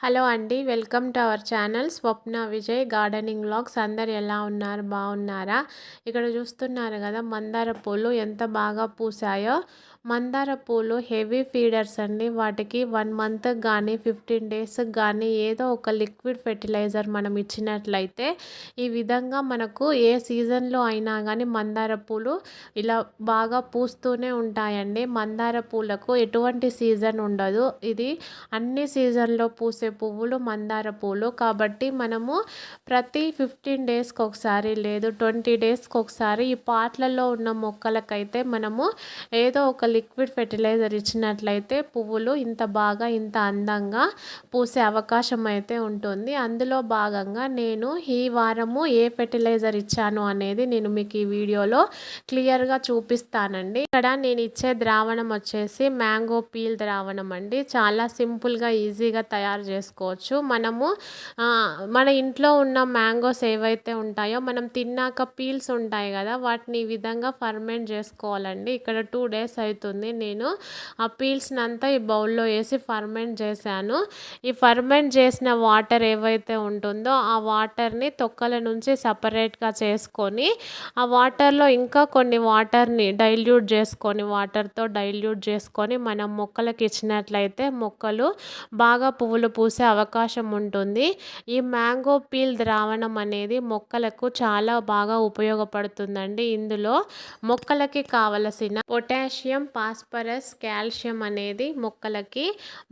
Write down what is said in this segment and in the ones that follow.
Hello అండి welcome to our channel Swapna Vijay gardening blogs అందరు ఎలా ఉన్నారు? బాగున్నారా? ఇక్కడ చూస్తున్నారు కదా మందార పూలు ఎంత బాగా పూసాయో. మందార పూలు హెవీ ఫీడర్స్ అండి. వాటికి వన్ మంత్ కానీ ఫిఫ్టీన్ డేస్కి కానీ ఏదో ఒక లిక్విడ్ ఫెర్టిలైజర్ మనం ఇచ్చినట్లయితే ఈ విధంగా మనకు ఏ సీజన్లో అయినా కానీ మందార పూలు ఇలా బాగా పూస్తూనే ఉంటాయండి. మందార పూలకు ఎటువంటి సీజన్ ఉండదు. ఇది అన్ని సీజన్లో పూసే పువ్వులు మందార పూలు. కాబట్టి మనము ప్రతి ఫిఫ్టీన్ డేస్కి ఒకసారి లేదు ట్వంటీ డేస్కి ఒకసారి ఈ పాట్లలో ఉన్న మొక్కలకైతే మనము ఏదో ఒక లిక్విడ్ ఫెర్టిలైజర్ ఇచ్చినట్లయితే పువ్వులు ఇంత బాగా ఇంత అందంగా పూసే అవకాశం అయితే ఉంటుంది. అందులో భాగంగా నేను ఈ వారము ఏ ఫెర్టిలైజర్ ఇచ్చాను అనేది నేను మీకు ఈ వీడియోలో క్లియర్గా చూపిస్తానండి. ఇక్కడ నేను ఇచ్చే ద్రావణం వచ్చేసి మ్యాంగో పీల్ ద్రావణం అండి. చాలా సింపుల్గా ఈజీగా తయారు చేస్తాను చేసుకోవచ్చు. మనము మన ఇంట్లో ఉన్న మ్యాంగోస్ ఏవైతే ఉంటాయో మనం తిన్నాక పీల్స్ ఉంటాయి కదా వాటిని ఈ విధంగా ఫర్మెంట్ చేసుకోవాలండి. ఇక్కడ టూ డేస్ అవుతుంది నేను ఆ పీల్స్ని అంతా ఈ బౌల్లో వేసి ఫర్మెంట్ చేశాను. ఈ ఫర్మెంట్ చేసిన వాటర్ ఏవైతే ఉంటుందో ఆ వాటర్ని తొక్కల నుంచి సపరేట్గా చేసుకొని ఆ వాటర్లో ఇంకా కొన్ని వాటర్ని డైల్యూట్ చేసుకొని వాటర్తో డైల్యూట్ చేసుకొని మనం మొక్కలకి ఇచ్చినట్లయితే మొక్కలు బాగా పువ్వులు పూసే అవకాశం ఉంటుంది. ఈ మ్యాంగో పీల్ ద్రావణం అనేది మొక్కలకు చాలా బాగా ఉపయోగపడుతుందండి. ఇందులో మొక్కలకి కావలసిన పొటాషియం ఫాస్ఫరస్ కాల్షియం అనేది మొక్కలకి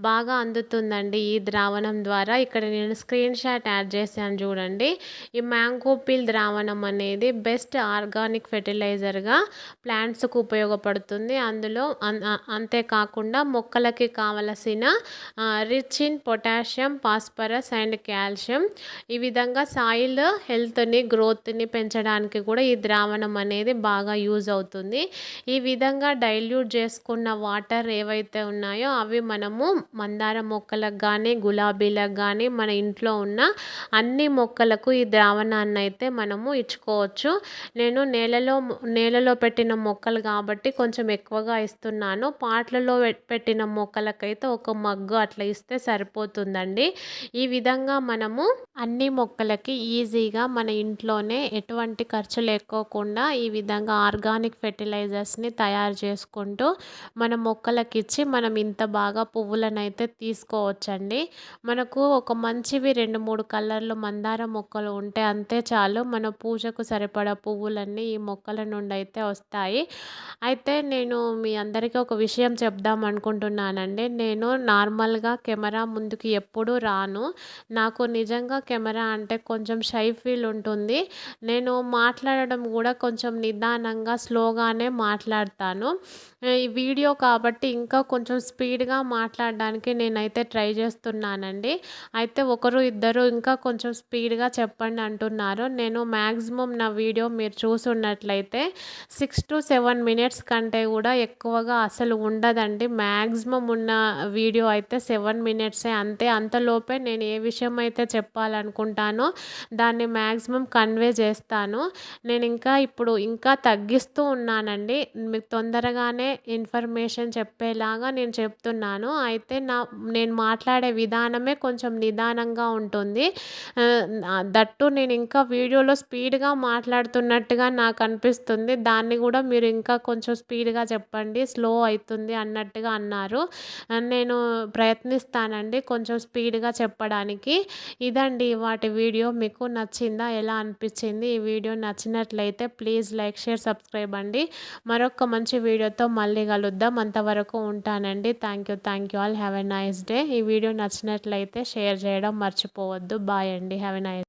బాగా అందుతుందండి ఈ ద్రావణం ద్వారా. ఇక్కడ నేను స్క్రీన్ షాట్ యాడ్ చేశాను చూడండి. ఈ మ్యాంగో పీల్ ద్రావణం అనేది బెస్ట్ ఆర్గానిక్ ఫెర్టిలైజర్గా ప్లాంట్స్కు ఉపయోగపడుతుంది. అందులో అంతేకాకుండా మొక్కలకి కావలసిన rich in potassium phosphorus and calcium. ఈ విధంగా సాయిల్ హెల్త్ని గ్రోత్ని పెంచడానికి కూడా ఈ ద్రావణం అనేది బాగా యూజ్ అవుతుంది. ఈ విధంగా డైల్యూట్ చేసుకున్న వాటర్ ఏవైతే ఉన్నాయో అవి మనము మందార మొక్కలకు కానీ గులాబీలకు కానీ మన ఇంట్లో ఉన్న అన్ని మొక్కలకు ఈ ద్రావణాన్ని అయితే మనము ఇచ్చుకోవచ్చు. నేను నేలలో నేలలో పెట్టిన మొక్కలు కాబట్టి కొంచెం ఎక్కువగా ఇస్తున్నాను. పాట్లలో పెట్టిన మొక్కలకైతే ఒక మగ్గు అట్లా ఇస్తే సరిపోతుంది ఉంటుందండి. ఈ విధంగా మనము అన్ని మొక్కలకి ఈజీగా మన ఇంట్లోనే ఎటువంటి ఖర్చు లేకోకుండా ఈ విధంగా ఆర్గానిక్ ఫెర్టిలైజర్స్ని తయారు చేసుకుంటూ మన మొక్కలకి ఇచ్చి మనం ఇంత బాగా పువ్వులను అయితే తీసుకోవచ్చండి. మనకు ఒక మంచివి రెండు మూడు కలర్లు మందార మొక్కలు ఉంటే అంతే చాలు. మన పూజకు సరిపడా పువ్వులన్నీ ఈ మొక్కల నుండి అయితే వస్తాయి. అయితే నేను మీ అందరికీ ఒక విషయం చెప్దాం అనుకుంటున్నానండి. నేను నార్మల్గా కెమెరా ముందుకు ఎప్పుడూ రాను. నాకు నిజంగా కెమెరా అంటే కొంచెం షై ఫీల్ ఉంటుంది. నేను మాట్లాడడం కూడా కొంచెం నిదానంగా స్లోగానే మాట్లాడతాను. ఈ వీడియో కాబట్టి ఇంకా కొంచెం స్పీడ్గా మాట్లాడడానికి నేనైతే ట్రై చేస్తున్నానండి. అయితే ఒకరు ఇద్దరు ఇంకా కొంచెం స్పీడ్గా చెప్పండి అంటున్నారు. నేను మ్యాక్సిమం నా వీడియో మీరు చూసున్నట్లయితే సిక్స్ టు సెవెన్ మినిట్స్ కంటే కూడా ఎక్కువగా అసలు ఉండదండి. మ్యాక్సిమం ఉన్న వీడియో అయితే సెవెన్ మినిట్సే అంతే అంతలోపే నేను ఏ విషయం అయితే చెప్పాలనుకుంటానో దాన్ని మ్యాక్సిమం కన్వే చేస్తాను. నేను ఇంకా ఇప్పుడు ఇంకా తగ్గిస్తూ ఉన్నానండి. మీకు తొందరగానే ఇన్ఫర్మేషన్ చెప్పేలాగా నేను చెప్తున్నాను. అయితే నా నేను మాట్లాడే విధానమే కొంచెం నిదానంగా ఉంటుంది. దట్టు నేను ఇంకా వీడియోలో స్పీడ్గా మాట్లాడుతున్నట్టుగా నాకు అనిపిస్తుంది. దాన్ని కూడా మీరు ఇంకా కొంచెం స్పీడ్గా చెప్పండి. స్లో అవుతుంది అన్నట్టుగా అన్నారు. నేను ప్రయత్నిస్తానండి. కొంచెం స్పీడ్గా చెప్పడానికి. ఇదండి వాటి వీడియో. మీకు నచ్చిందా? ఎలా అనిపించింది? ఈ వీడియో నచ్చినట్లయితే ప్లీజ్ లైక్ షేర్ సబ్స్క్రైబ్ అండి. మరొక మంచి వీడియోతో మళ్ళీ కలుద్దాం. అంతవరకు ఉంటానండి. Thank you thank you all. Have a nice day. ఈ వీడియో నచ్చినట్లయితే షేర్ చేయడం మర్చిపోవద్దు. బాయ్ అండి. Have a nice